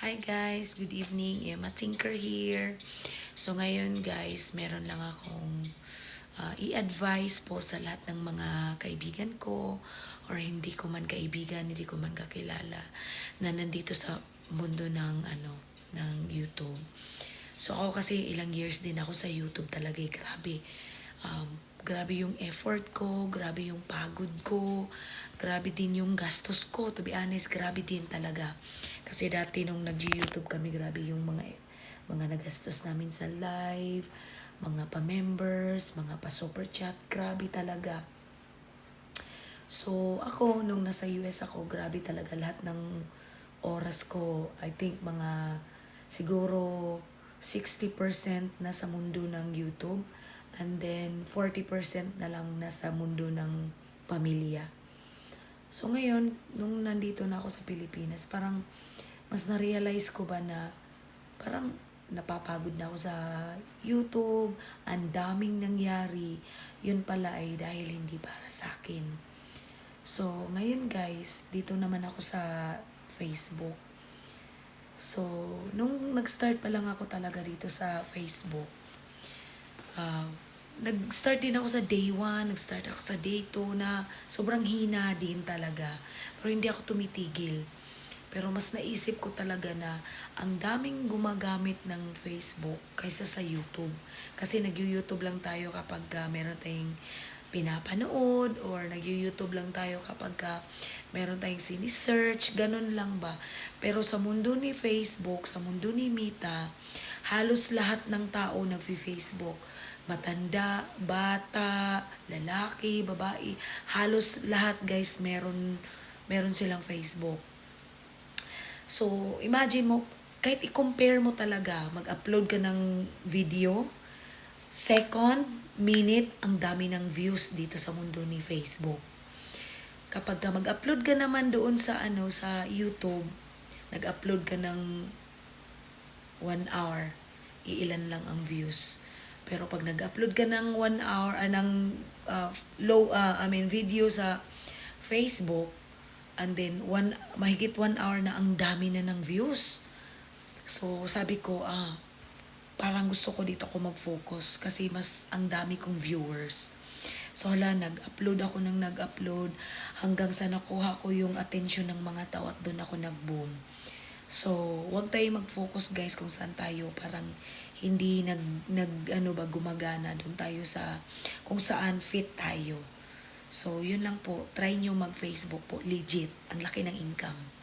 Hi guys, good evening. Emma Tinker here. So ngayon guys, meron lang akong uh, i-advise po sa lahat ng mga kaibigan ko or hindi ko man kaibigan, hindi ko man kakilala na nandito sa mundo ng ano ng YouTube. So ako kasi ilang years din ako sa YouTube talaga, eh, grabe. Um, grabe yung effort ko, grabe yung pagod ko, grabe din yung gastos ko. To be honest, grabe din talaga. Kasi dati nung nag-YouTube kami, grabe yung mga mga nagastos namin sa live, mga pa-members, mga pa-super chat, grabe talaga. So, ako, nung nasa US ako, grabe talaga lahat ng oras ko. I think mga siguro 60% na sa mundo ng YouTube and then 40% na lang nasa mundo ng pamilya. So ngayon, nung nandito na ako sa Pilipinas, parang mas na-realize ko ba na parang napapagod na ako sa YouTube, ang daming nangyari, yun pala ay dahil hindi para sa akin. So, ngayon guys, dito naman ako sa Facebook. So, nung nag-start pa lang ako talaga dito sa Facebook, uh, nag-start din ako sa day 1, nag-start ako sa day 2 na sobrang hina din talaga. Pero hindi ako tumitigil. Pero mas naisip ko talaga na ang daming gumagamit ng Facebook kaysa sa YouTube. Kasi nag-YouTube lang tayo kapag uh, meron tayong pinapanood or nag-YouTube lang tayo kapag uh, meron tayong sinisearch, ganun lang ba. Pero sa mundo ni Facebook, sa mundo ni Mita, halos lahat ng tao nag-Facebook. Matanda, bata, lalaki, babae, halos lahat guys meron meron silang Facebook. So, imagine mo, kahit i-compare mo talaga, mag-upload ka ng video, second, minute, ang dami ng views dito sa mundo ni Facebook. Kapag ka mag-upload ka naman doon sa ano sa YouTube, nag-upload ka ng one hour, iilan lang ang views. Pero pag nag-upload ka ng one hour, ah, ng uh, low, uh, I mean, video sa Facebook, and then one, mahigit one hour na ang dami na ng views. So, sabi ko, ah, parang gusto ko dito ako mag-focus kasi mas ang dami kong viewers. So, hala, nag-upload ako ng nag-upload hanggang sa nakuha ko yung attention ng mga tao at doon ako nag-boom. So, wag tayo mag-focus guys kung saan tayo parang hindi nag, nag ano ba, gumagana doon tayo sa kung saan fit tayo. So, yun lang po. Try nyo mag-Facebook po. Legit. Ang laki ng income.